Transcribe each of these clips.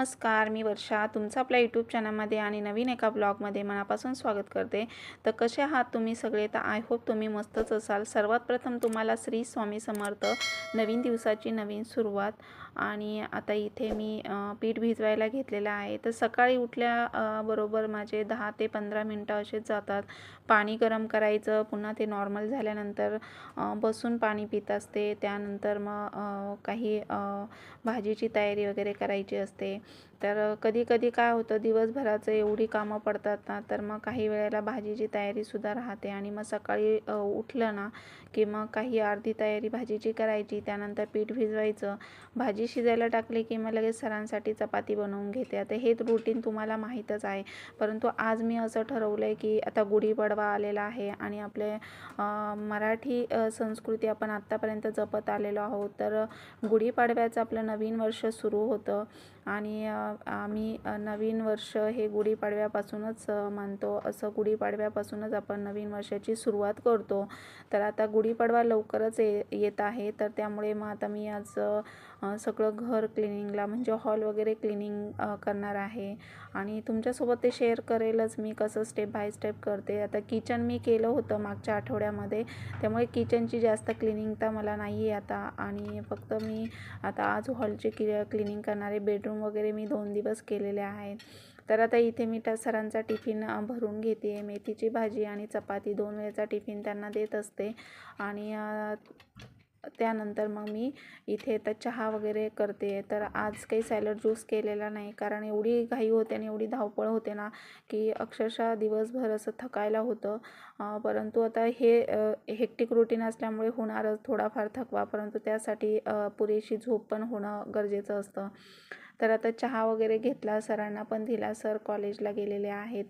नमस्कार मी वर्षा. तुमचं आपल्या यूट्यूब चॅनलमध्ये आणि नवीन एका ब्लॉगमध्ये मनापासून स्वागत करते. तर कसे आहात तुम्ही सगळे? तर आय होप तुम्ही मस्तच असाल. सर्वात प्रथम तुम्हाला श्री स्वामी समर्थ नवीन दिवसाची नवीन सुरुवात. आणि आता इथे मी पीठ भिजवायला घेतलेलं आहे. तर सकाळी उठल्या बरोबर माझे दहा ते पंधरा मिनटं असेच जातात. पाणी गरम करायचं पुन्हा ते नॉर्मल झाल्यानंतर बसून पाणी पित असते. त्यानंतर मग काही भाजीची तयारी वगैरे करायची असते. तर कधी कधी काय होतं दिवसभराचं एवढी कामं पडतात ना तर मग काही वेळेला भाजीची तयारीसुद्धा राहते. आणि मग सकाळी उठलं ना की मग काही अर्धी तयारी भाजीची करायची त्यानंतर पीठ भिजवायचं. भाजी शिजायला टाकली की मग लगेच सरांसाठी चपाती बनवून घेते. आता हे रुटीन तुम्हाला माहीतच आहे. परंतु आज मी असं ठरवलं आहे की आता गुढीपाडवा आलेला आहे आणि आपले मराठी संस्कृती आपण आत्तापर्यंत जपत आलेलो आहोत. तर गुढीपाडव्याचं आपलं नवीन वर्ष सुरू होतं आणि आम्ही नवीन वर्ष हे गुढीपाडव्यापासूनच मानतो. असं गुढीपाडव्यापासूनच आपण नवीन वर्षाची सुरुवात करतो. तर आता गुढीपाडवा लवकरच ये येत आहे. तर त्यामुळे मग आता मी आज सगळं घर क्लिनिंगला म्हणजे हॉल वगैरे क्लिनिंग करणार आहे. आणि तुमच्यासोबत ते शेअर करेलच मी कसं स्टेप बाय स्टेप करते. आता किचन मी केलं होतं मागच्या आठवड्यामध्ये. त्यामुळे किचनची जास्त क्लिनिंग तर मला नाही आहे आता. आणि फक्त मी आता आज हॉलची क्लि क्लिनिंग करणारे बेडरूम वगैरे मी दोन दिवस केलेले आहेत. तर आता इथे मी त्या सरांचा टिफिन भरून घेते. आहे मेथीची भाजी आणि चपाती दोन वेळेचा टिफिन त्यांना देत असते. आणि त्यानंतर मग मी इथे तर चहा वगैरे करते. तर आज काही सॅलड ज्यूस केलेला नाही. कारण एवढी घाई होते आणि एवढी धावपळ होते ना की अक्षरशः दिवसभर असं थकायला होतं. परंतु आता हे हेक्टिक रुटीन असल्यामुळे होणारच थोडाफार थकवा. परंतु त्यासाठी पुरेशी झोप पण होणं गरजेचं असतं. तर आता चहा वगैरे घेतला सरांना पण दिला. सर कॉलेजला गेलेले आहेत.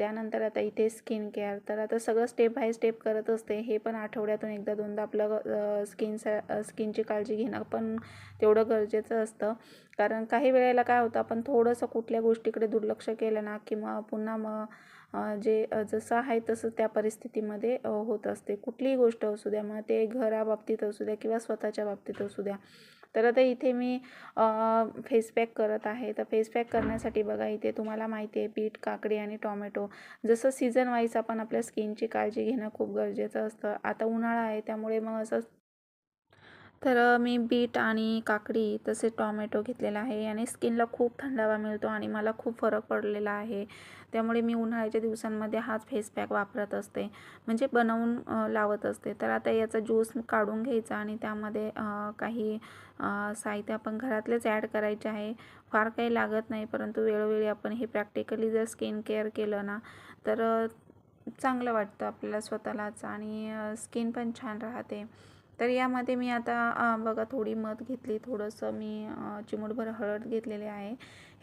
त्यानंतर आता इथे स्किन केअर तर आता सगळं स्टेप बाय स्टेप करत असते. हे पण आठवड्यातून एकदा दोनदा आपलं स्किन स्किनची काळजी घेणं पण तेवढं गरजेचं असतं. कारण काही वेळेला काय होतं आपण थोडंसं कुठल्या गोष्टीकडे दुर्लक्ष केलं ना किंवा पुन्हा मग जे जसं आहे तसं त्या परिस्थितीमध्ये होत असते. कुठलीही गोष्ट असू द्या मग ते घराबाबतीत असू द्या किंवा स्वतःच्या बाबतीत असू द्या. तर आता इथे मी फेस पॅक करत आहे. तर फेस पॅक करण्यासाठी बघा इथे तुम्हाला माहिती आहे पीठ काकडी आणि टॉमॅटो. जसं सीझन वाईज आपण आपल्या स्किनची काळजी घेणं खूप गरजेचं असतं. आता उन्हाळा आहे त्यामुळे मग असं तर मी बीट आणि काकडी तसे टॉमॅटो घेतलेला आहे आणि स्किनला खूप थंडावा मिळतो आणि मला खूप फरक पडलेला आहे. त्यामुळे मी उन्हाळ्याच्या दिवसांमध्ये हाच फेस पॅक वापरत असते. म्हणजे बनवून लावत असते. तर आता याचा ज्यूस काढून घ्यायचा आणि त्यामध्ये काही साहित्य आपण घरातलेच ॲड करायचे आहे. फार काही लागत नाही परंतु वेळोवेळी आपण हे प्रॅक्टिकली जर स्किन केअर केलं ना तर चांगलं वाटतं आपल्याला स्वतःलाच आणि स्किन पण छान राहते. तर यामध्ये मी आता बघा थोडी मध घेतली थोडंसं मी चिमूटभर हळद घेतलेले आहे.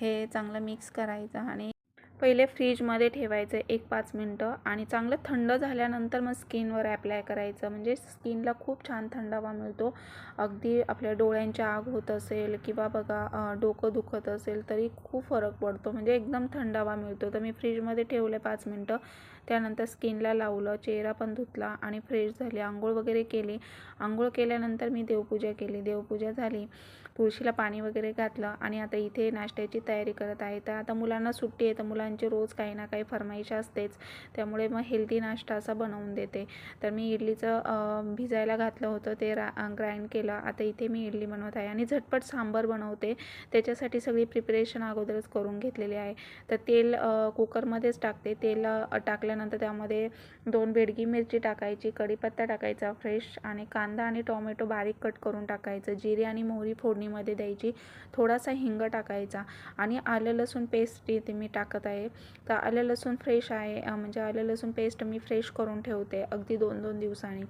हे चांगलं मिक्स करायचं आणि पहिले फ्रीजमध्ये ठेवायचं एक पाच मिनटं आणि चांगलं थंड झाल्यानंतर मग स्किनवर ॲप्लाय करायचं. म्हणजे स्किनला खूप छान थंडावा मिळतो. अगदी आपल्या डोळ्यांच्या आग होत असेल किंवा बघा डोकं दुखत असेल तरी खूप फरक पडतो. म्हणजे एकदम थंडावा मिळतो. तर मी फ्रीजमध्ये ठेवले पाच मिनटं. त्यानंतर स्किनला लावलं चेहरा पण धुतला आणि फ्रेश झाली. आंघोळ वगैरे केली. आंघोळ केल्यानंतर मी देवपूजा केली. देवपूजा झाली. तुळशीला पाणी वगैरे घातलं आणि आता इथे नाश्त्याची तयारी करत आहे. तर आता मुलांना सुट्टी आहे तर मुलांची रोज काही ना काही फरमाईश असतेच. त्यामुळे मग हेल्दी नाश्ता असा बनवून देते. तर मी इडलीचं भिजायला घातलं होतं ते रा ग्राइंड केलं. आता इथे मी इडली बनवत आहे आणि झटपट सांबर बनवते. त्याच्यासाठी सगळी प्रिपरेशन अगोदरच करून घेतलेली आहे. तर तेल कुकरमध्येच टाकते. तेल टाकल्यानंतर त्यामध्ये दोन बेडगी मिरची टाकायची कढीपत्ता टाकायचा फ्रेश आणि कांदा आणि टोमॅटो बारीक कट करून टाकायचं जिरे आणि मोहरी फोडणी फोडणीमध्ये द्यायची. थोडासा हिंग टाकायचा आणि आलं लसूण पेस्ट इथे मी टाकत आहे. तर आलं लसूण फ्रेश आहे. म्हणजे आलं लसूण पेस्ट मी फ्रेश करून ठेवते अगदी दोन दोन दिवसांनी.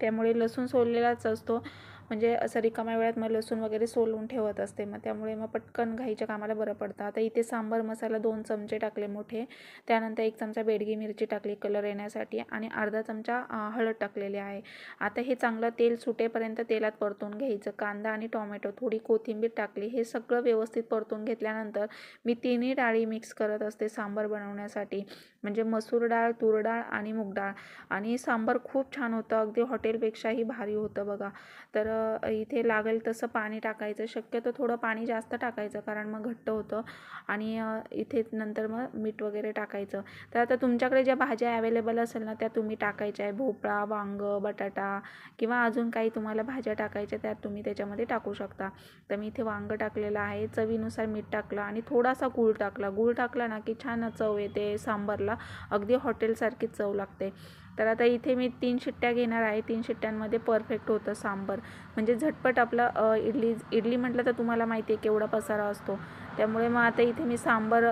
त्यामुळे लसूण सोललेलाच असतो. म्हणजे असं रिकाम्या वेळात मग लसूण वगैरे सोलून ठेवत असते. मग त्यामुळे मग पटकन घाईच्या कामाला बरं पडतं. आता इथे सांबर मसाला दोन चमचे टाकले मोठे. त्यानंतर एक चमचा बेडगी मिरची टाकली कलर येण्यासाठी आणि अर्धा चमचा हळद टाकलेली आहे. आता हे चांगलं तेल सुटेपर्यंत तेलात परतून घ्यायचं. कांदा आणि टोमॅटो थोडी कोथिंबीर टाकली. हे सगळं व्यवस्थित परतून घेतल्यानंतर मी तिन्ही डाळी मिक्स करत असते सांबार बनवण्यासाठी. म्हणजे मसूर डाळ तूर डाळ आणि मूग डाळ. आणि सांबार खूप छान होतं. अगदी हॉटेलपेक्षाही भारी होतं बघा. तर इथे लागेल तसं पाणी टाकायचं. शक्यतो थोडं पाणी जास्त टाकायचं कारण मग घट्ट होतं आणि इथे नंतर मग मीठ वगैरे टाकायचं. तर आता तुमच्याकडे ज्या भाज्या अवेलेबल असेल ना त्या तुम्ही टाकायच्या आहे. भोपळा वांग बटाटा किंवा अजून काही तुम्हाला भाज्या टाकायच्या त्यात तुम्ही त्याच्यामध्ये टाकू शकता. तर मी इथे वांग टाकलेलं आहे. चवीनुसार मीठ टाकलं आणि थोडासा गूळ टाकला. गूळ टाकला ना की छान चव येते सांबारला. अगदी हॉटेलसारखीच चव लागते. तर आता इथे मी तीन शिट्ट्या घेणार आहे. तीन शिट्ट्यांमध्ये परफेक्ट होतं सांबर. म्हणजे झटपट आपलं इडली इडली म्हटलं तर तुम्हाला माहिती आहे केवढा पसारा असतो. त्यामुळे मग आता इथे मी सांबर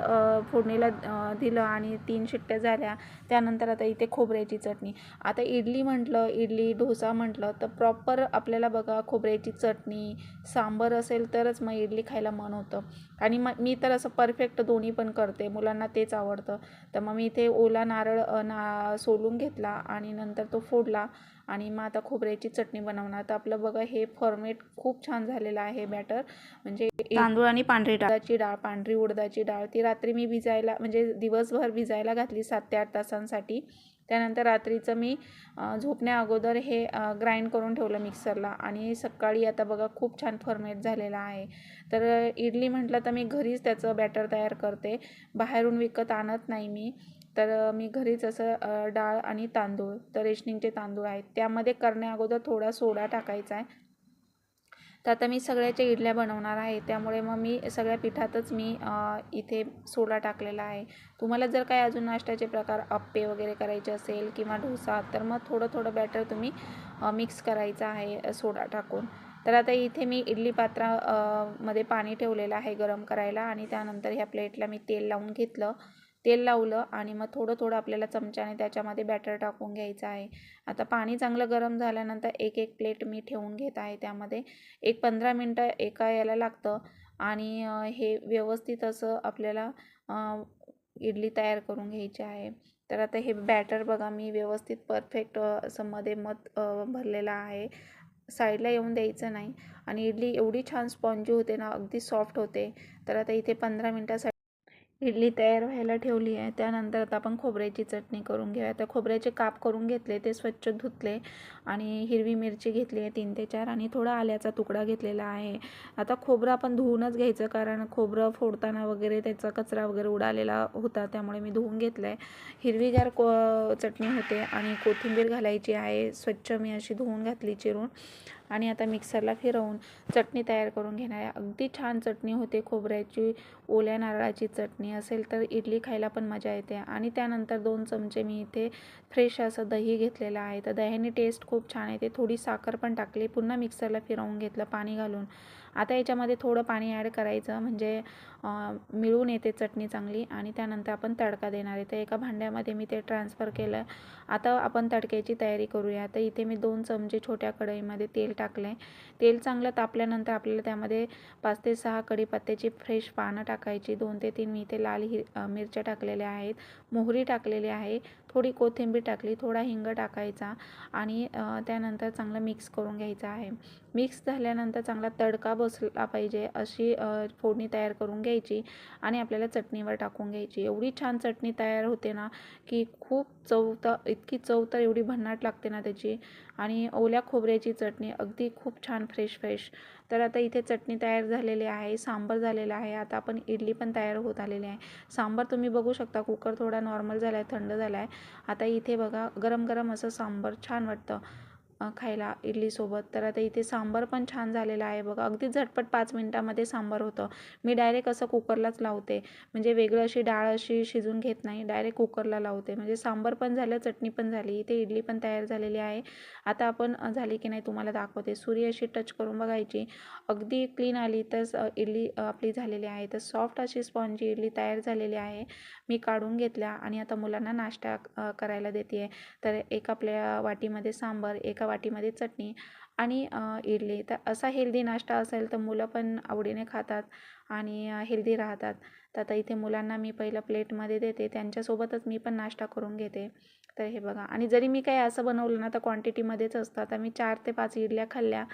फोडणीला दिलं आणि तीन शिट्ट्या झाल्या. त्यानंतर आता इथे खोबऱ्याची चटणी. आता इडली म्हटलं इडली डोसा म्हटलं तर प्रॉपर आपल्याला बघा खोबऱ्याची चटणी सांबर असेल तरच मग इडली खायला मन होतं. आणि मग मी तर असं परफेक्ट दोन्ही पण करते. मुलांना तेच आवडतं. तर मग मी इथे ओला नारळ ना सोलून घेतला. आणि नंतर तो फोडला. आणि मग आता खोबऱ्याची चटणी बनवणार. तर आपलं बघा हे फॉर्मेट खूप छान झालेलं आहे बॅटर म्हणजे तांदूळ आणि पांढरी डाळची डाळ पांढरी उडदाची डाळ. ती रात्री मी भिजायला म्हणजे दिवसभर भिजायला घातली सात ते आठ तासांसाठी. त्यानंतर रात्रीचं मी झोपण्या अगोदर हे ग्राइंड करून ठेवलं मिक्सरला आणि सकाळी आता बघा खूप छान फर्मेट झालेला आहे. तर इडली म्हटलं तर मी घरीच त्याचं बॅटर तयार करते. बाहेरून विकत आणत नाही मी. तर मी घरीच असं डाळ आणि तांदूळ तर रेशनिंगचे तांदूळ आहेत. त्यामध्ये करण्या अगोदर थोडा सोडा टाकायचा आहे. तर आता मी सगळ्याच्या इडल्या बनवणार आहे. त्यामुळे मग मी सगळ्या पिठातच मी इथे सोडा टाकलेला आहे. तुम्हाला जर काय अजून नाश्त्याचे प्रकार अप्पे वगैरे करायचे असेल किंवा डोसा तर मग थोडं थोडं बॅटर तुम्ही मिक्स करायचं आहे सोडा टाकून. तर आता इथे मी इडली पात्रा मध्ये पाणी ठेवलेलं आहे गरम करायला आणि त्यानंतर ह्या प्लेटला मी तेल लावून घेतलं. तेल लावलं आणि मग थोडं थोडं आपल्याला चमच्याने त्याच्यामध्ये बॅटर टाकून घ्यायचं आहे. आता पाणी चांगलं गरम झाल्यानंतर एक एक प्लेट मी ठेवून घेत आहे त्यामध्ये. एक पंधरा मिनटं एका याला लागतं आणि हे व्यवस्थित असं आपल्याला इडली तयार करून घ्यायची आहे. तर आता हे बॅटर बघा मी व्यवस्थित परफेक्ट असं मध्ये मत भरलेलं आहे. साईडला येऊन द्यायचं नाही आणि इडली एवढी छान स्पॉन्जी होते ना अगदी सॉफ्ट होते. तर आता इथे पंधरा मिनटासाठी इडली तयार व्हायला ठेवली आहे. त्यानंतर आता आपण खोबऱ्याची चटणी करून घेऊया. तर खोबऱ्याचे काप करून घेतले ते स्वच्छ धुतले आणि हिरवी मिरची घेतली आहे तीन ते चार आणि थोडा आल्याचा तुकडा घेतलेला आहे. आता खोबरं आपण धुवूनच घ्यायचं कारण खोबरं फोडताना वगैरे त्याचा कचरा वगैरे उडालेला होता त्यामुळे मी धुवून घेतलं आहे हिरवीगार को चटणी होते आणि कोथिंबीर घालायची आहे. स्वच्छ मी अशी धुवून घातली चिरून. आणि आता मिक्सरला फिरवून चटणी तयार करून घेणार आहे. अगदी छान चटणी होते खोबऱ्याची ओल्या नारळाची चटणी असेल तर इडली खायला पण मजा येते. आणि त्यानंतर दोन चमचे मी इथे फ्रेश असं दही घेतलेलं आहे. तर दह्याने टेस्ट खूप छान येते. थोडी साखर पण टाकली पुन्हा मिक्सरला फिरवून घेतलं पाणी घालून. आता याच्यामध्ये थोडं पाणी ॲड करायचं म्हणजे मिळून येते चटणी चांगली आणि त्यानंतर आपण तडका देणार आहे. तर एका भांड्यामध्ये मी ते ट्रान्सफर केलं. आता आपण तडक्याची तयारी करूया. तर इथे मी दोन चमचे छोट्या कढईमध्ये तेल टाकलं आहे तेल चांगलं तापल्यानंतर आपल्याला त्यामध्ये पाच ते सहा कढीपत्त्याची फ्रेश पानं टाकायची. दोन ते तीन मी इथे लाल हि मिरच्या टाकलेल्या आहेत. मोहरी टाकलेली आहे. थोडी कोथिंबीर टाकली. थोडा हिंग टाकायचा आणि त्यानंतर चांगलं मिक्स करून घ्यायचं आहे. मिक्स झाल्यानंतर चांगला तडका बसला पाहिजे अशी फोडणी तयार करून घ्यायची आणि आपल्याला चटणीवर टाकून घ्यायची. एवढी छान चटणी तयार होते ना की खूप चव तर इतकी चव तर एवढी भन्नाट लागते ना त्याची. आणि ओल्या खोबऱ्याची चटणी अगदी खूप छान फ्रेश फ्रेश तर आता इथे चटणी तयार झालेली आहे सांबर झालेला आहे आता आपण इडली पण तयार होत आलेली आहे. सांबर तुम्ही बघू शकता कुकर थोडा नॉर्मल झाला आहे थंड झाला आहे आता इथे बघा गरम गरम असं सांबर छान वाटतं. खायला इडलीसोबत. तर आता इथे सांबार पण छान झालेला आहे बघा. अगदी झटपट पाच मिनटामध्ये सांबार होतं. मी डायरेक्ट असं कुकरलाच लावते. म्हणजे वेगळं अशी डाळ अशी शिजून घेत नाही. डायरेक्ट कुकरला लावते. म्हणजे सांबार पण झालं चटणी पण झाली. इथे इडली पण तयार झालेली आहे. आता आपण झाली की नाही तुम्हाला दाखवते. सुरी अशी टच करून बघायची. अगदी क्लीन आली तर इडली आपली झालेली आहे. तर सॉफ्ट अशी स्पॉन्जी इडली तयार झालेली आहे. मी काढून घेतल्या आणि आता मुलांना नाश्ता करायला देते आहे तर एक आपल्या वाटीमध्ये सांबार एका वाटीमध्ये चटणी आणि इडली. तर असा हेल्दी नाश्ता असेल तर मुलं पण आवडीने खातात आणि हेल्दी राहतात. तर आता इथे मुलांना मी पहिलं प्लेटमध्ये देते. त्यांच्यासोबतच मी पण नाश्ता करून घेते. तर हे बघा. आणि जरी मी काही असं बनवलं ना तर क्वांटिटीमध्येच असतं. आता मी चार ते पाच इडल्या खाल्ल्या.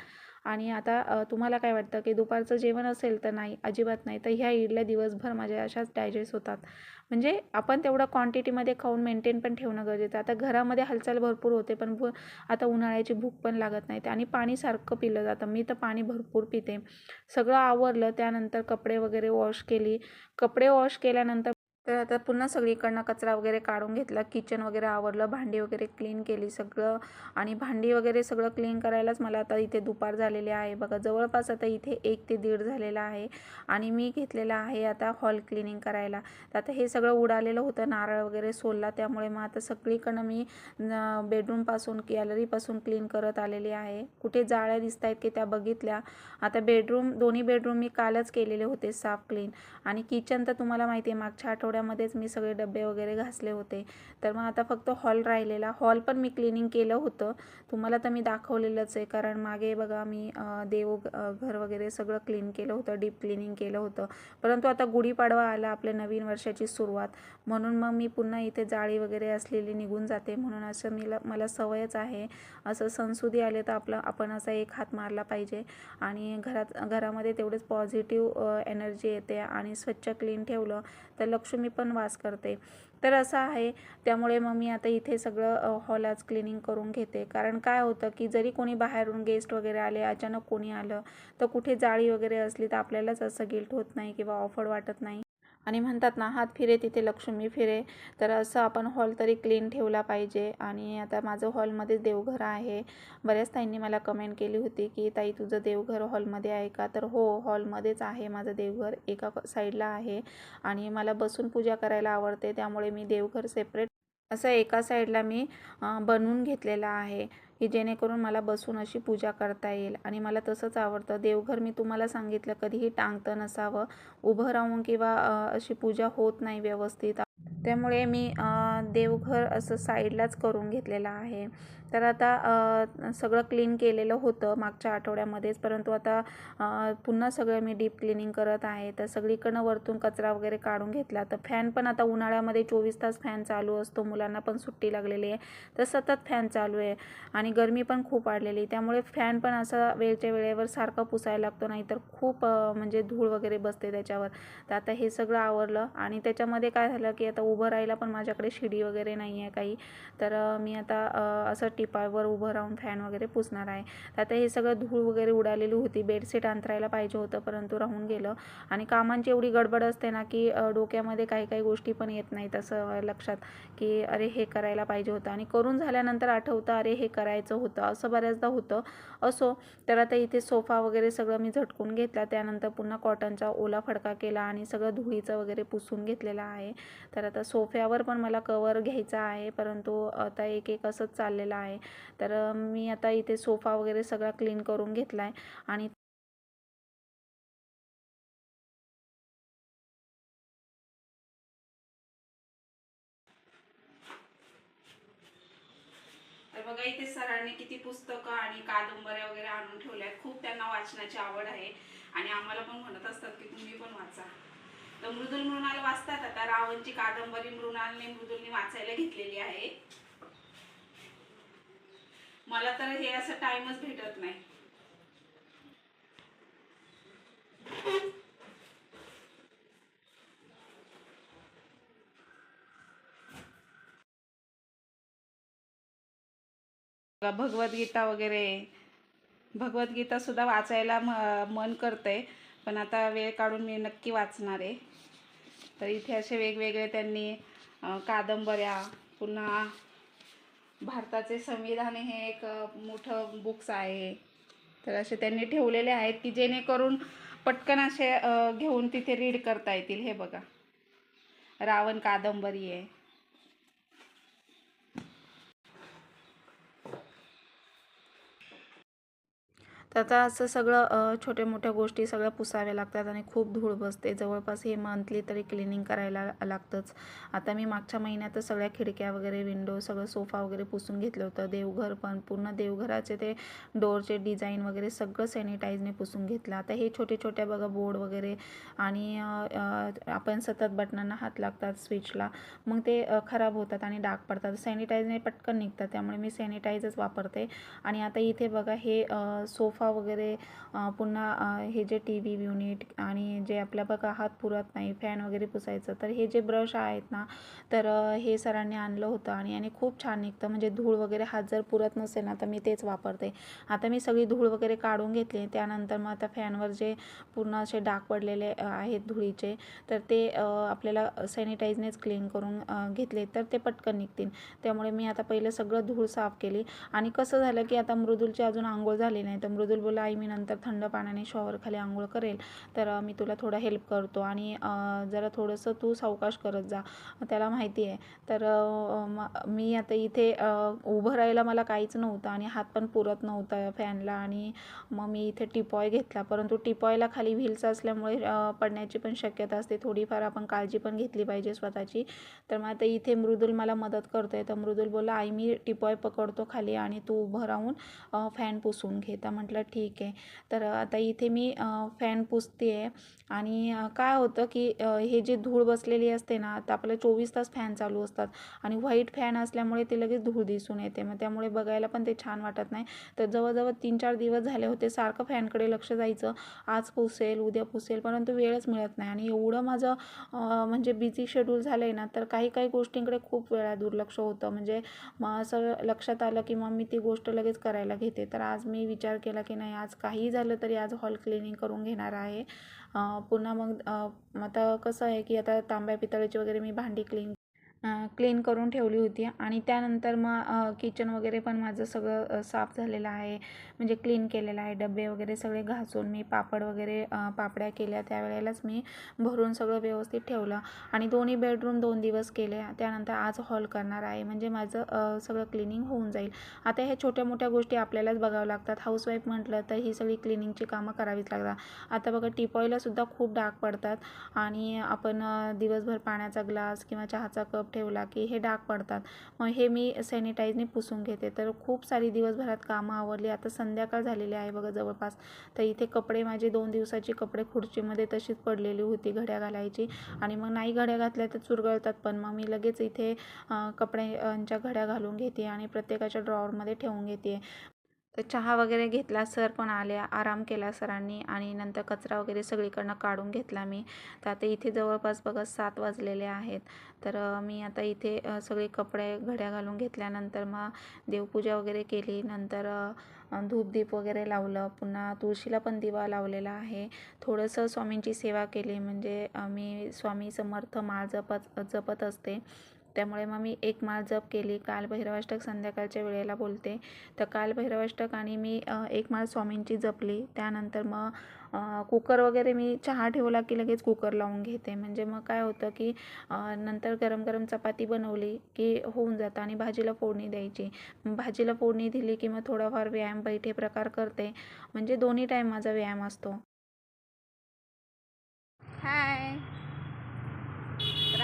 आणि आता तुम्हाला काय वाटतं की दुपारचं जेवण असेल तर नाही अजिबात नाही तर ह्या इडल्या दिवसभर माझ्या अशाच डायजेस्ट होतात. म्हणजे आपण तेवढं क्वांटिटीमध्ये खाऊन मेंटेन पण ठेवणं गरजेचं आहे. आता घरामध्ये हालचाल भरपूर होते पण आता उन्हाळ्याची भूक पण लागत नाही. आणि पाणी सारखं पिलं जातं. मी तर पाणी भरपूर पिते. सगळं आवरलं त्यानंतर कपडे वगैरे वॉश केली. कपडे वॉश केल्यानंतर तर आता पुन्हा सगळीकडनं कचरा वगैरे काढून घेतला. किचन वगैरे आवरलं भांडी वगैरे क्लीन केली सगळं. आणि भांडी वगैरे सगळं क्लीन करायलाच मला आता इथे दुपार झालेली आहे. बघा जवळपास आता इथे एक ते दीड झालेला आहे. आणि मी घेतलेला आहे आता हॉल क्लिनिंग करायला. तर आता हे सगळं उडालेलं होतं नारळ वगैरे सोलला. त्यामुळे मग आता सगळीकडनं मी बेडरूमपासून गॅलरीपासून क्लीन करत आलेली आहे. कुठे जाळ्या दिसत आहेत की त्या बघितल्या. आता बेडरूम दोन्ही बेडरूम मी कालच केलेले होते साफ क्लीन आणि किचन तर तुम्हाला माहिती आहे मागच्या आठवड्यामध्येच मी सगळे डबे वगैरे घासले होते. तर मग आता फक्त हॉल राहिलेला. हॉल पण मी क्लिनिंग केलं होतं. तुम्हाला तर मी दाखवलेलंच आहे. कारण मागे बघा मी देव घर वगैरे सगळं क्लीन केलं होतं. डीप क्लिनिंग केलं होतं. परंतु आता गुढीपाडवा आला आपल्या नवीन वर्षाची सुरुवात. म्हणून मग मी पुन्हा इथे जाळी वगैरे असलेली निघून जाते. म्हणून असं मी मला सवयच आहे. असं सणसुदी आले तर आपलं आपण असा एक हात मारला पाहिजे. आणि घरात घरामध्ये तेवढेच पॉझिटिव्ह एनर्जी येते. आणि स्वच्छ क्लीन ठेवलं तर लक्ष्मी पण वास करते. तर असं आहे. त्यामुळे मग मी आता इथे सगळं हॉल आज क्लिनिंग करून घेते. कारण काय होतं की जरी कोणी बाहेरून गेस्ट वगैरे आले अचानक कोणी आलं तर कुठे जाळी वगैरे असली तर आपल्यालाच असं गिल्ट होत नाही किंवा ऑफर वाटत नाही. आणि म्हणतात ना हात फिरे तिथे लक्ष्मी फिरे. तर असं आपण हॉल तरी क्लीन ठेवला पाहिजे. आणि आता माझं हॉलमध्ये देवघर आहे. बऱ्याच ताईंनी मला कमेंट केली होती की ताई तुझं देवघर हॉलमध्ये आहे का? तर हो हॉलमध्येच आहे माझं देवघर. एका साईडला आहे. आणि मला बसून पूजा करायला आवडते. त्यामुळे मी देवघर सेपरेट असं एका साईडला मी बनवून घेतलेलं आहे. की जेणेकरून मला बसून अशी पूजा करता येईल. आणि मला तसंच आवडतं. देवघर मी तुम्हाला सांगितलं कधीही टांगतं नसावं. उभं राहून किंवा अशी पूजा होत नाही व्यवस्थित. त्यामुळे मी देवघर असं साईडलाच करून घेतलेलं आहे. तर आता सगळं क्लीन केलेलं होतं मागच्या आठवड्यामध्येच. परंतु आता पुन्हा सगळं मी डीप क्लिनिंग करत आहे. तर सगळीकडनं वरतून कचरा वगैरे काढून घेतला. तर फॅन पण आता उन्हाळ्यामध्ये चोवीस तास फॅन चालू असतो. मुलांना पण सुट्टी लागलेली आहे. तर सतत फॅन चालू आहे. आणि गरमी पण खूप वाढलेली त्यामुळे फॅन पण असा वेळच्या वेळेवर सारखा पुसायला लागतो. नाही तर खूप म्हणजे धूळ वगैरे बसते त्याच्यावर. तर आता हे सगळं आवरलं. आणि त्याच्यामध्ये काय झालं की आता उभं राहायला पण माझ्याकडे शिडी वगैरे नाही आहे काही. तर मी आता असं टिपावर उभं राहून फॅन वगैरे पुसणार आहे. तर आता हे सगळं धूळ वगैरे उडालेली होती. बेडशीट अंतरायला पाहिजे होतं परंतु राहून गेलं. आणि कामांची एवढी गडबड असते ना की डोक्यामध्ये काही काही गोष्टी पण येत नाहीत असं लक्षात की अरे हे करायला पाहिजे होतं. आणि करून झाल्यानंतर आठवतं अरे हे करायचं होतं असं बऱ्याचदा होतं. असो तर आता इथे सोफा वगैरे सगळं मी झटकून घेतला. त्यानंतर पुन्हा कॉटनचा ओला फडका केला आणि सगळं धुळीचं वगैरे पुसून घेतलेलं आहे. तर आता सोफ्यावर पण मला कवर घ्यायचा आहे परंतु आता एक एक असंच चाललेलं आहे. तर मी आता इथे सोफा वगैरे सगळा क्लीन करून घेतला आहे आणि तर बघा इथे सरांनी किती पुस्तकं आणि कादंबऱ्या वगैरे आणून ठेवल्या आहेत. खूप त्यांना वाचनाची आवड आहे आणि आम्हाला पण म्हणत असतात की तुम्ही पण वाचा. तर मृदुल मृणाल वाचतात आता. रावणची कादंबरी मृणालने मृदुलने वाचायला घेतलेली आहे. मला तर हे असं टाइमच भेटत नाही. भगवद्गीता वगैरे. भगवद्गीता सुद्धा वाचायला म- मन करतंय पण आता वेळ काढून मी नक्की वाचणार आहे. तर इथे असे वेगवेगळे त्यांनी कादंबऱ्या पुन्हा भारताचे संविधान हे एक मोठं बुक्स आहे. तर असे त्यांनी ठेवलेले आहेत की जेणेकरून पटकन असे घेऊन तिथे रीड करता येतील. हे बघा. रावण कादंबरी आहे. तर आता असं सगळं छोट्या मोठ्या गोष्टी सगळ्या पुसाव्या लागतात आणि खूप धूळ बसते. जवळपास हे मंथली तरी क्लिनिंग करायला लागतंच. आता मी मागच्या महिन्यातच सगळ्या खिडक्या वगैरे विंडो सगळं सोफा वगैरे पुसून घेतलं होतं. देवघर पण पूर्ण देवघराचे ते डोअरचे डिझाईन वगैरे सगळं सॅनिटाईजने पुसून घेतलं. आता हे छोटे छोट्या बघा बोर्ड वगैरे आणि आपण सतत बटनांना हात लागतात स्विचला मग ते खराब होतात आणि डाग पडतात. सॅनिटाईजने पटकन निघतात. त्यामुळे मी सॅनिटाईजच वापरते. आणि आता इथे बघा हे सोफा सोफा वगैरे पुन्हा हे जे टी व्ही युनिट आणि जे आपल्या बघा हात पुरत नाही फॅन वगैरे पुसायचं तर हे जे ब्रश आहेत ना तर हे सरांनी आणलं होतं आणि आणि खूप छान निघतं. म्हणजे धूळ वगैरे हात जर पुरत नसेल ना तर मी तेच वापरते. आता मी सगळी धूळ वगैरे काढून घेतली त्यानंतर मग आता फॅनवर जे पूर्ण असे डाग पडलेले आहेत धुळीचे तर ते आपल्याला सॅनिटाईजनेच क्लीन करून घेतले तर ते पटकन निघतील. त्यामुळे मी आता पहिलं सगळं धूळ साफ केली. आणि कसं झालं की आता मृदुलची अजून आंघोळ झाली नाही तर मृदुल बोला आई मी नंतर थंड पाण्याने शॉवरखाली आंघोळ करेल तर मी तुला थोडा हेल्प करतो आणि जरा थोडंसं तू सावकाश करत जा. त्याला माहिती आहे. तर मी आता इथे उभं राहायला मला काहीच नव्हतं आणि हात पण पुरत नव्हता फॅनला आणि मग मी इथे टिपॉय घेतला. परंतु टिपॉयला खाली व्हील्स असल्यामुळे पडण्याची पण शक्यता असते. थोडीफार आपण काळजी पण घेतली पाहिजे स्वतःची. तर मग आता इथे मृदुल मला मदत करतोय. तर मृदुल बोलला आई मी टिपॉय पकडतो खाली आणि तू उभं राहून फॅन पुसून घे. तर म्हटलं ठीक आहे. तर आता इथे मी फॅन पुसते आहे आणि काय होतं की हे जे धूळ बसलेली असते ना तर आपलं चोवीस तास फॅन चालू असतात. आणि व्हाईट फॅन असल्यामुळे ते लगेच धूळ दिसून येते. मग त्यामुळे बघायला पण ते छान वाटत नाही. तर जवळजवळ तीन चार दिवस झाले होते सारखं फॅनकडे लक्ष जायचं. आज पुसेल उद्या पुसेल परंतु वेळच मिळत नाही. आणि एवढं माझं म्हणजे बिझी शेड्यूल झालं आहे ना तर काही काही गोष्टींकडे खूप वेळा दुर्लक्ष होतं. म्हणजे मग असं लक्षात आलं की मग मी ती गोष्ट लगेच करायला घेते. तर आज मी विचार केला की नाही आज काही झालं तरी आज हॉल क्लिनिंग करून घेणार आहे. पुन्हा मग आता कसं आहे की आता तांब्या पितळेची वगैरे मी भांडी क्लीन क्लीन करून ठेवली होती आणि त्यानंतर मग किचन वगैरे पण माझं सगळं साफ झालेलं आहे. म्हणजे क्लीन केलेलं आहे. डबे वगैरे सगळे घासून मी पापड वगैरे पापड्या केल्या. त्यावेळेलाच मी भरून सगळं व्यवस्थित ठेवलं आणि दोन्ही बेडरूम दोन दिवस केले. त्यानंतर आज हॉल करणार आहे. म्हणजे माझं सगळं क्लिनिंग होऊन जाईल. आता ह्या छोट्या मोठ्या गोष्टी आपल्यालाच बघावं लागतात. हाऊसवाईफ म्हटलं तर ही सगळी क्लिनिंगची कामं करावीच लागतात. आता बघा टिपॉईलासुद्धा खूप डाग पडतात आणि आपण दिवसभर पाण्याचा ग्लास किंवा चहाचा कप ठेवला की हे डाग पडतात. मग हे मी सॅनिटाईजने पुसून घेते. तर खूप सारी दिवसभरात कामं आवरली. आता संध्याकाळ झालेली आहे बघा जवळपास. तर इथे कपडे माझे दोन दिवसाची कपडे खुर्चीमध्ये तशीच पडलेली होती घड्या घालायची. आणि मग नाही घड्या घातल्या तर चुरगळतात पण. मग मी लगेच इथे कपड्यांच्या घड्या घालून घेते आणि प्रत्येकाच्या ड्रॉवरमध्ये ठेवून घेते. चहा वगैरे घेतला सर पण आले आराम केला सरांनी आणि नंतर कचरा वगैरे सगळीकडनं काढून घेतला मी. तर आता इथे जवळपास बघा सात वाजलेले आहेत. तर मी आता इथे सगळे कपडे घड्या घालून घेतल्यानंतर मग देवपूजा वगैरे केली. नंतर धूपदीप वगैरे लावलं. पुन्हा तुळशीला पण दिवा लावलेला आहे. थोडंसं स्वामींची सेवा केली. म्हणजे मी स्वामी समर्थ माळ जपत जपत असते. त्यामुळे मग मी एक माळ जप केली. काल भैरवाष्टक संध्याकाळच्या वेळेला बोलते. तर काल भैरवाष्टक आणि मी एक माळ स्वामींची जपली. त्यानंतर मग कुकर वगैरे मी चहा ठेवला की लगेच कुकर लावून घेते. म्हणजे मग काय होतं की नंतर गरम गरम चपाती बनवली की होऊन जातं आणि भाजीला फोडणी द्यायची. भाजीला फोडणी दिली की मग थोडाफार व्यायाम बैठे प्रकार करते. म्हणजे दोन्ही टाईम माझा व्यायाम असतो. हाय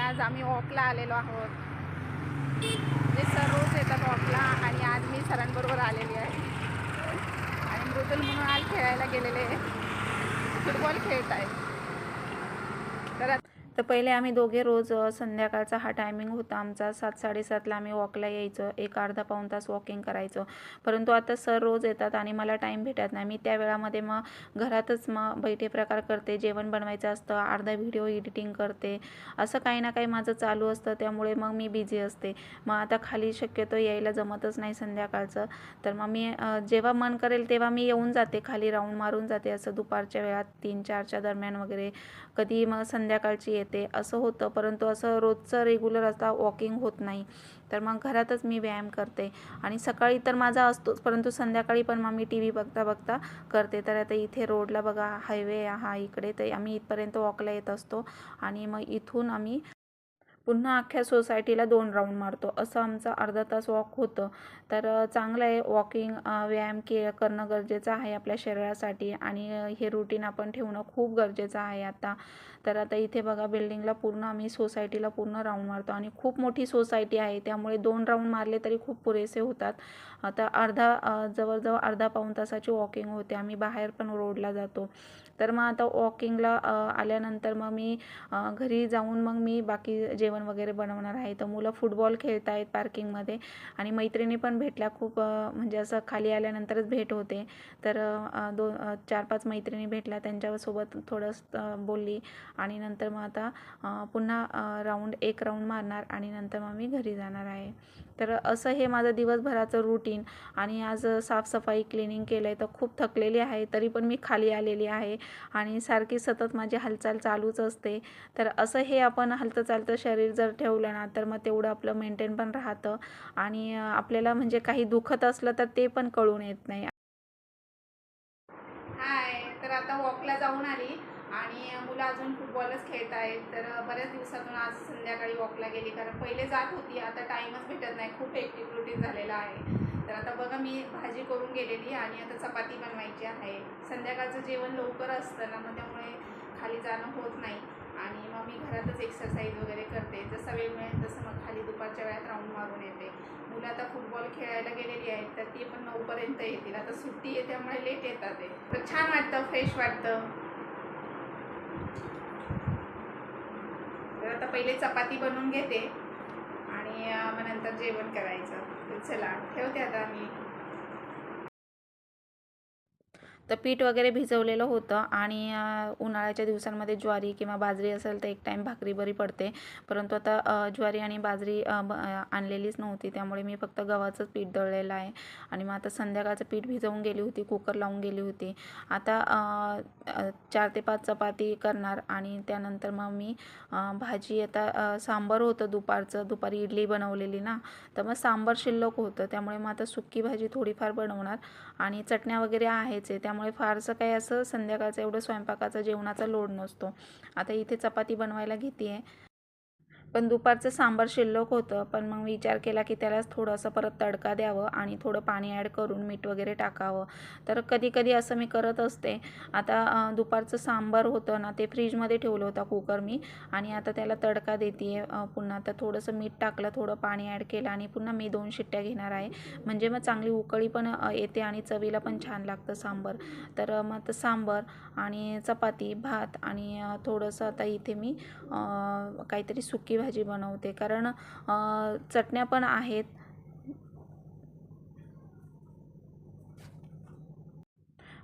आज आम्ही वॉकला आलेलो आहोत. जे सर रोज येतात वॉकला आणि आज मी सरांबरोबर आलेली आहे. आणि मृदुल म्हणून आज खेळायला गेलेले फुटबॉल खेळत आहे. तर आता तर पहिले आम्ही दोघे रोज संध्याकाळचा हा टायमिंग होता आमचा. सात साडेसातला आम्ही वॉकला यायचं. एक अर्धा पाऊण तास वॉकिंग करायचं. परंतु आता सर रोज येतात आणि मला टाईम भेटत नाही. मी त्या वेळामध्ये मग घरातच मग बैठे प्रकार करते जेवण बनवायचं असतं अर्धा व्हिडिओ एडिटिंग करते. असं काही ना काही माझं चालू असतं. त्यामुळे मग मी बिझी असते. मग आता खाली शक्यतो यायला जमतच नाही संध्याकाळचं. तर मग मी जेव्हा मन करेल तेव्हा मी येऊन जाते. खाली राऊंड मारून जाते असं दुपारच्या वेळात तीन चारच्या दरम्यान वगैरे. कधी मग संध्याकाळची येते असं होतं. परंतु असं रोजचं रेग्युलर असता वॉकिंग होत नाही. तर मग घरातच मी व्यायाम करते. आणि सकाळी तर माझा असतोच परंतु संध्याकाळी पण मग मी टी व्ही बघता बघता करते. तर आता इथे रोडला बघा हायवे हा इकडे. तर आम्ही इथपर्यंत वॉकला येत असतो. आणि मग इथून आम्ही पुन्हा अख्ख्या सोसायटीला दोन राऊंड मारतो. असं आमचं अर्धा तास वॉक होतं. तर चांगलं आहे वॉकिंग व्यायाम के करणं गरजेचं आहे आपल्या शरीरासाठी आणि हे रुटीन आपण ठेवणं खूप गरजेचं आहे आता. तर आता इथे बघा बिल्डिंगला पूर्ण आम्ही सोसायटीला पूर्ण राऊंड मारतो आणि खूप मोठी सोसायटी आहे. त्यामुळे दोन राऊंड मारले तरी खूप पुरेसे होतात. आता अर्धा जवळजवळ अर्धा पाऊण तासाची वॉकिंग होते. आम्ही बाहेर पण रोडला जातो. तर मग आता वॉकिंगला आल्यानंतर मग मी घरी जाऊन मग मी बाकी जेवण वगैरे बनवणार आहे. तर मुलं फुटबॉल खेळत आहेत पार्किंगमध्ये आणि मैत्रिणी पण भेटल्या खूप म्हणजे असं खाली आल्यानंतरच भेट होते. तर दोन चार पाच मैत्रिणी भेटल्या त्यांच्यासोबत थोडं बोलली आणि नंतर मग आता पुन्हा राऊंड एक राऊंड मारणार आणि नंतर मग मी घरी जाणार आहे. तर असं हे माझं दिवसभराचं रुटीन आणि आज साफसफाई क्लिनिंग केलं आहे तर खूप थकलेली आहे तरी पण मी खाली आलेली आहे. आणि सारखी सतत माझी हालचाल चालूच असते. तर असं हे आपण हलतं चालतं शरीर जर ठेवलं ना तर मग तेवढं आपलं मेंटेन पण राहतं. आणि आपल्याला म्हणजे काही दुखत असलं तर ते पण कळून येत नाही. हाय तर आता वॉकला जाऊन आली आणि मुलं अजून फुटबॉलच खेळत आहेत. तर बऱ्याच दिवसातून आज संध्याकाळी वॉकला गेली. कारण पहिले जात होती आता टाईमच भेटत नाही. खूप एक्टिव्ह रुटीन झालेला आहे. तर आता बघा मी भाजी करून गेलेली आणि आता चपाती बनवायची आहे. संध्याकाळचं जेवण लवकर असतं ना मग त्यामुळे खाली जाणं होत नाही. आणि मग मी घरातच एक्सरसाइज वगैरे करते. जसा वेळ मिळेल तसं मग खाली दुपारच्या वेळात राऊंड मारून येते. मुलं आता फुटबॉल खेळायला गेलेली आहेत तर ती पण नऊपर्यंत येतील. आता सुट्टी आहे त्यामुळे लेट येतात ते. तर छान वाटतं फ्रेश वाटतं. तर आता पहिले चपाती बनवून घेते आणि मग नंतर जेवण करायचं. चला ठेवते आता मी तर पीठ वगैरे भिजवलेलं होतं आणि उन्हाळ्याच्या दिवसांमध्ये ज्वारी किंवा बाजरी असेल तर एक टाईम भाकरी बरी पडते. परंतु आता ज्वारी आणि बाजरी आणलेलीच नव्हती. त्यामुळे मी फक्त गव्हाचंच पीठ दळलेलं आहे. आणि मग आता संध्याकाळचं पीठ भिजवून गेली होती कुकर लावून गेली होती. आता चार ते पाच चपाती करणार आणि त्यानंतर मग मी भाजी आता सांबर होतं दुपारचं. दुपारी इडली बनवलेली ना तर मग सांबार शिल्लक होतं. त्यामुळे मग आता सुक्की भाजी थोडीफार बनवणार. आणि चटण्या वगैरे आहेच आहे. त्यामुळे फारसं काही असं संध्याकाळचं एवढं स्वयंपाकाचा जेवणाचा लोड नसतो. आता इथे चपाती बनवायला घेते आहे पण दुपारचं सांबार शिल्लक होतं पण मग विचार केला की त्यालाच थोडंसं परत तडका द्यावं आणि थोडं पाणी ॲड करून मीठ वगैरे टाकावं. तर कधी कधी असं मी करत असते. आता दुपारचं सांबार होतं ना ते फ्रीजमध्ये ठेवलं होतं कुकर मी आणि आता त्याला तडका देते आहे पुन्हा आता थोडंसं मीठ टाकलं थोडं पाणी ॲड केलं आणि पुन्हा मी दोन शिट्ट्या घेणार आहे. म्हणजे मग चांगली उकळी पण येते आणि चवीला पण छान लागतं सांबार. तर मग तर सांबार आणि चपाती भात आणि थोडंसं आता इथे मी काहीतरी सुकी भाजी बनवते. कारण चटण्या पण आहेत.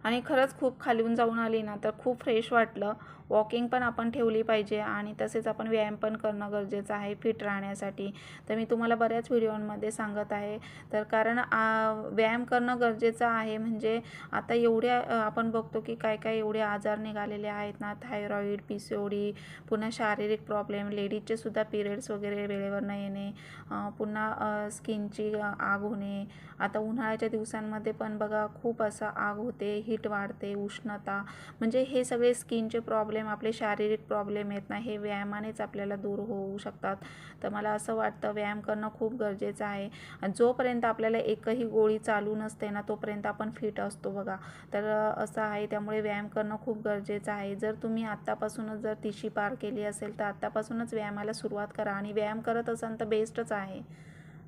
आणि खरंच खूप खालून जाऊन आली ना तर खूप फ्रेश वाटलं. वॉकिंग पण आपण ठेवली पाहिजे आणि तसेच आपण व्यायाम पण करणं गरजेचं आहे फिट राहण्यासाठी. तर मी तुम्हाला बऱ्याच व्हिडिओमध्ये सांगत आहे. तर कारण आ, व्यायाम करणं गरजेचं आहे. म्हणजे आता एवढ्या आपण बघतो की काय काय एवढे आजार निघालेले आहेत ना thyroid P C O D पुन्हा शारीरिक प्रॉब्लेम लेडीजचे सुद्धा पिरियड्स वगैरे वेळेवर न येणे पुन्हा स्किनची आग होणे. आता उन्हाळ्याच्या दिवसांमध्ये पण बघा खूप असं आग होते हीट वाढते उष्णता. म्हणजे हे सगळे स्किनचे प्रॉब्लेम आपले शारीरिक प्रॉब्लेम आहेत ना हे व्यायामानेच आपल्याला दूर होऊ शकतात. तर मला असं वाटतं व्यायाम करणं खूप गरजेचं आहे. जोपर्यंत आपल्याला एकही गोळी चालू नसते ना तोपर्यंत आपण फिट असतो बघा. तर असं आहे त्यामुळे व्यायाम करणं खूप गरजेचं आहे. जर तुम्ही आत्तापासूनच जर तिशी पार केली असेल तर आत्तापासूनच व्यायामाला सुरुवात करा. आणि व्यायाम करत असाल तर बेस्टच आहे.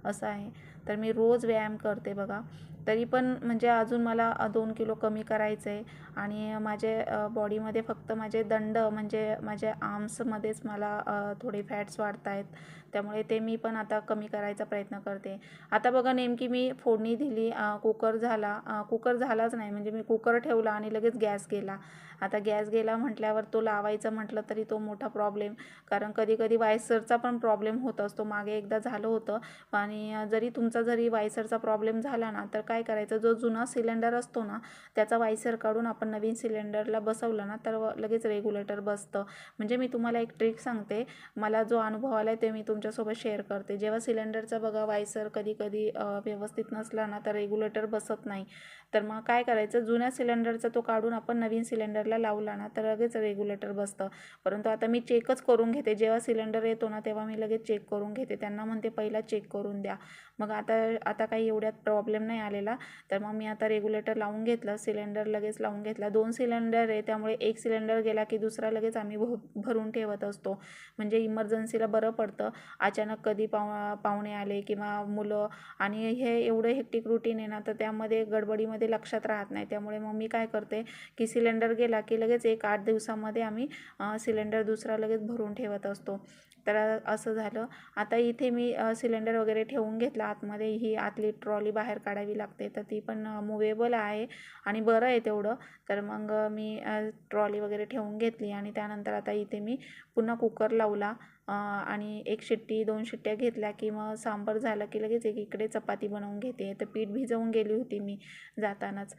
असं आहे. तर मी रोज व्यायाम करते बघा. तरी पण म्हणजे अजून मला दोन किलो कमी करायचं आहे आणि माझे बॉडीमध्ये फक्त माझे दंड म्हणजे माझ्या आर्म्समध्येच मला थोडे फॅट्स वाढत आहेत त्यामुळे ते मी पण आता कमी करायचा प्रयत्न करते. आता बघा नेमकी मी फोडणी दिली कुकर झाला कुकर झालाच नाही. म्हणजे मी कुकर ठेवला आणि लगेच गॅस गेला. आता गॅस गेला म्हटल्यावर तो लावायचा म्हटलं तरी तो मोठा प्रॉब्लेम. कारण कधी कधी वायसरचा पण प्रॉब्लेम होत असतो. मागे एकदा झालं होतं. आणि जरी तुमचा जरी वायसरचा प्रॉब्लेम झाला ना तर काय करायचं? जो जुना सिलेंडर असतो ना त्याचा वायसर काढून आपण नवीन सिलेंडरला बसवलं ना तर लगेच रेग्युलेटर बसतं. म्हणजे मी तुम्हाला एक ट्रिक सांगते. मला जो अनुभव आला आहे ते मी तुमच्यासोबत शेअर करते. जेव्हा सिलेंडरचा बघा वायसर कधी कधी व्यवस्थित नसला ना तर रेग्युलेटर बसत नाही. तर मग काय करायचं? जुन्या सिलेंडरचा तो काढून आपण नवीन सिलेंडरला लावला ना तर लगेच रेग्युलेटर बसतं. परंतु आता मी चेकच करून घेते. जेव्हा सिलेंडर येतो ना तेव्हा मी लगेच चेक करून घेते. त्यांना म्हणते पहिला चेक करून द्या. मग आता आता काही एवढ्यात प्रॉब्लेम नाही आलेला. तर मग मी आता रेग्युलेटर लावून घेतलं सिलेंडर लगेच लावून घेतला. दोन सिलेंडर आहे त्यामुळे एक सिलेंडर गेला की दुसरा लगेच आम्ही भ भरून ठेवत असतो. म्हणजे इमर्जन्सीला बरं पडतं. अचानक कधी पाव पाहुणे आले किंवा मुलं आणि हे एवढं हेक्टिक रुटीन आहे ना तर त्यामध्ये गडबडीमध्ये लक्षात राहत नाही. त्यामुळे मग मी काय करते की सिलेंडर गेला की लगेच एक आठ दिवसामध्ये आम्ही सिलेंडर दुसरा लगेच भरून ठेवत असतो. तर असं झालं. आता इथे मी सिलेंडर वगैरे ठेवून घेतला. आतमध्ये ही आतली ट्रॉली बाहेर काढावी लागते. तर ती पण मुवेबल आहे आणि बरं आहे तेवढं. तर मग मी ट्रॉली वगैरे ठेवून घेतली आणि त्यानंतर आता इथे मी पुन्हा कुकर लावला. आणि एक शिट्टी दोन शिट्ट्या घेतल्या की मग सांबार झालं की लगेच एक इकडे चपाती बनवून घेते. तर पीठ भिजवून गेली होती मी जातानाच.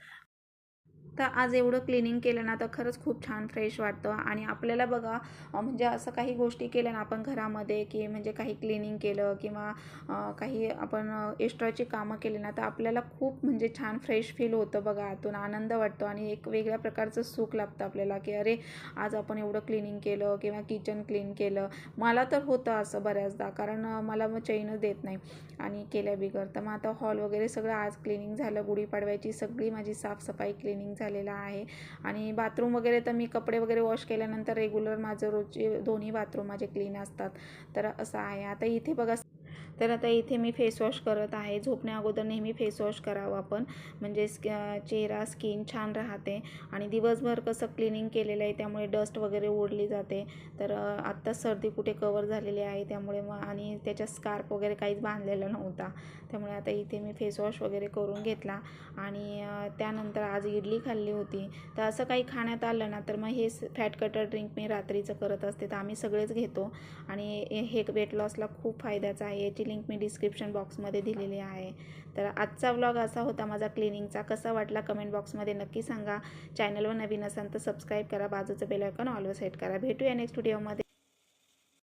तर आज एवढं क्लिनिंग केलं ना तर खरंच खूप छान फ्रेश वाटतं. आणि आपल्याला बघा म्हणजे असं काही गोष्टी केल्या ना आपण घरामध्ये की म्हणजे काही क्लिनिंग केलं किंवा काही आपण एक्स्ट्राची कामं केली ना तर आपल्याला खूप म्हणजे छान फ्रेश फील होतं बघा. आतून आनंद वाटतो आणि एक वेगळ्या प्रकारचं सुख लागतं आपल्याला की अरे आज आपण एवढं क्लिनिंग केलं किंवा किचन क्लीन केलं. मला तर होतं असं बऱ्याचदा कारण मला मग चैनच देत नाही. आणि केल्या बिगर. तर मग आता हॉल वगैरे सगळं आज क्लिनिंग झालं. गुढीपाडव्याची सगळी माझी साफसफाई क्लिनिंग झालेलं आहे. आणि बाथरूम वगैरे तर मी कपडे वगैरे वॉश केल्यानंतर रेग्युलर माझं रोजचे दोन्ही बाथरूम माझे क्लीन असतात. तर असं आहे. आता इथे बघा तर आता इथे मी फेसवॉश करत आहे. झोपण्या अगोदर नेहमी फेसवॉश करावं आपण. म्हणजे स्क चेहरा स्किन छान राहते. आणि दिवसभर कसं क्लिनिंग केलेलं आहे त्यामुळे डस्ट वगैरे ओढली जाते. तर आत्ता सर्दी कुठे कवर झालेली आहे त्यामुळे मग आणि त्याच्या स्कार्प वगैरे काहीच बांधलेला नव्हता. त्यामुळे आता इथे मी फेसवॉश वगैरे करून घेतला. आणि त्यानंतर आज इडली खाल्ली होती. तर असं काही खाण्यात आलं ना तर मग हे फॅट कटर ड्रिंक मी रात्रीचं करत असते. तर आम्ही सगळेच घेतो. आणि हे वेट लॉसला खूप फायद्याचं आहे. याची लिंक मी डिस्क्रिप्शन बॉक्समध्ये दिलेली आहे. तर आजचा व्लॉग असा होता. माझा क्लिनिंगचा कसा वाटला कमेंट बॉक्समध्ये नक्की सांगा. चॅनलवर नवीन असाल तर सबस्क्राईब करा. बाजूचं बेल ऑलवर सेट करा. भेटूया नेक्स्ट व्हिडिओमध्ये